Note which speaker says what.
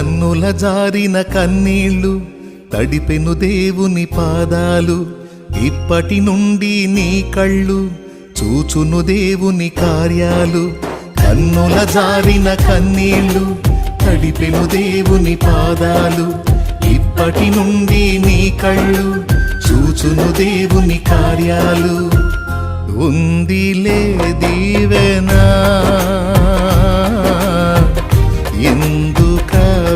Speaker 1: కన్నుల జారిన కన్నీళ్ళు తడిపెను దేవుని పాదాలు ఇప్పటి నుండి నీ కళ్ళు చూచును దేవుని కార్యాలు. కన్నుల జారిన కన్నీళ్ళు తడిపెను దేవుని పాదాలు ఇప్పటి నుండి నీ కళ్ళు చూచును దేవుని కార్యాలు. ఉందిలే